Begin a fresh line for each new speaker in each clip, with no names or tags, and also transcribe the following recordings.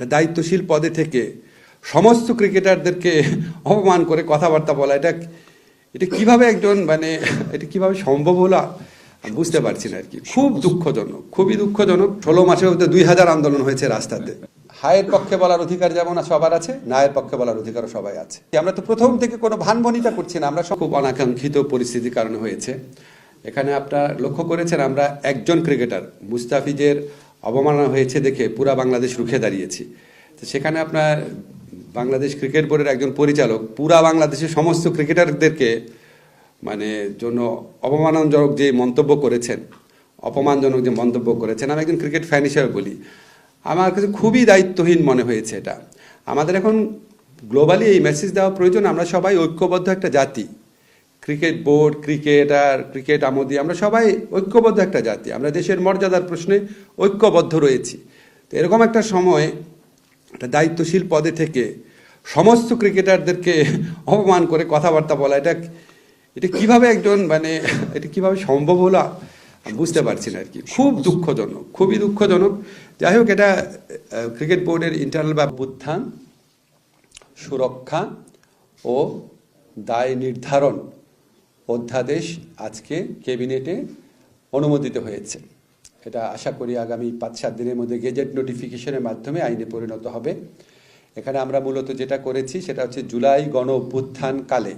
একটা দায়িত্বশীল পদে থেকে সমস্ত ক্রিকেটারদেরকে অপমান করে কথাবার্তা বলা, এটা এটা কীভাবে একজন মানে এটা কীভাবে সম্ভব হলো? বুঝতে পারছি না আর কি। খুব দুঃখজনক, খুবই দুঃখজনক। ষোলো মাসের মধ্যে দুই হাজার আন্দোলন হয়েছে রাস্তাতে। হায়ের পক্ষে বলার অধিকার যেমন সবার আছে, নায়ের পক্ষে বলার অধিকারও সবাই আছে। আমরা তো প্রথম থেকে কোনো ভানভনিতা করছি না, আমরা খুব অনাকাঙ্ক্ষিত পরিস্থিতির কারণে হয়েছে। এখানে আপনার লক্ষ্য করেছেন, আমরা একজন ক্রিকেটার, মুস্তাফিজের অবমাননা হয়েছে দেখে পুরা বাংলাদেশ রুখে দাঁড়িয়েছি। তো সেখানে আপনার বাংলাদেশ ক্রিকেট বোর্ডের একজন পরিচালক, পুরা বাংলাদেশের সমস্ত ক্রিকেটারদেরকে মানে জন্য অপমানজনক যে মন্তব্য করেছেন, অপমানজনক যে মন্তব্য করেছেন, আমি একজন ক্রিকেট ফ্যান হিসেবে বলি, আমার কাছে খুবই দায়িত্বহীন মনে হয়েছে এটা। আমাদের এখন গ্লোবালি এই মেসেজ দেওয়া প্রয়োজন, আমরা সবাই ঐক্যবদ্ধ একটা জাতি। ক্রিকেট বোর্ড, ক্রিকেটার, ক্রিকেট আমোদি, আমরা সবাই ঐক্যবদ্ধ একটা জাতি। আমরা দেশের মর্যাদার প্রশ্নে ঐক্যবদ্ধ রয়েছি। তো এরকম একটা সময় একটা দায়িত্বশীল পদে থেকে সমস্ত ক্রিকেটারদেরকে অপমান করে কথাবার্তা বলা, এটা এটা কীভাবে একজন মানে এটা কীভাবে সম্ভব হলো বুঝতে পারছি না আর কি খুব দুঃখজনক, খুবই দুঃখজনক। যাই হোক, এটা ক্রিকেট বোর্ডের ইন্টারনাল বা সুরক্ষা ও দায় নির্ধারণ অধ্যাদেশ আজকে ক্যাবিনেটে অনুমোদিত হয়েছে। এটা আশা করি আগামী পাঁচ সাত দিনের মধ্যে গেজেট নোটিফিকেশনের মাধ্যমে আইনে পরিণত হবে। এখানে আমরা মূলত যেটা করেছি সেটা হচ্ছে জুলাই গণ অভ্যুত্থান কালে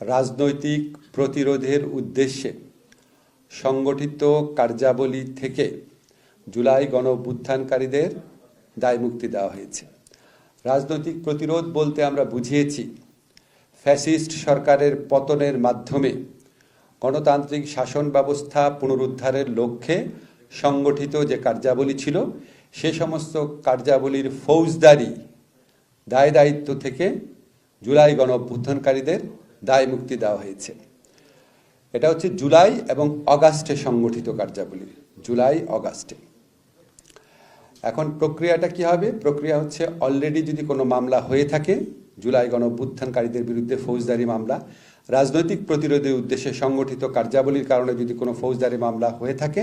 রাজনৈতিক প্রতিরোধের উদ্দেশ্যে সংগঠিত কার্যাবলী থেকে জুলাই গণ অভ্যুত্থানকারীদের দায়মুক্তি দেওয়া হয়েছে। রাজনৈতিক প্রতিরোধ বলতে আমরা বুঝিয়েছি ফ্যাসিস্ট সরকারের পতনের মাধ্যমে গণতান্ত্রিক শাসন ব্যবস্থা পুনরুদ্ধারের লক্ষ্যে সংগঠিত যে কার্যাবলী ছিল, সে সমস্ত কার্যাবলীর ফৌজদারি দায় দায়িত্ব থেকে জুলাই গণ অভ্যুত্থানকারীদের দায় মুক্তি দেওয়া হয়েছে। এটা হচ্ছে জুলাই এবং অগাস্টে সংগঠিত কার্যাবলী জুলাই অগাস্টে এখন প্রক্রিয়াটা কি হবে? প্রক্রিয়া হচ্ছে অলরেডি যদি কোনো মামলা হয়ে থাকে, জুলাই গণভ্যুত্থানকারীদের বিরুদ্ধে ফৌজদারি মামলা, রাজনৈতিক প্রতিরোধের উদ্দেশ্যে সংগঠিত কার্যাবলীর কারণে যদি কোনো ফৌজদারি মামলা হয়ে থাকে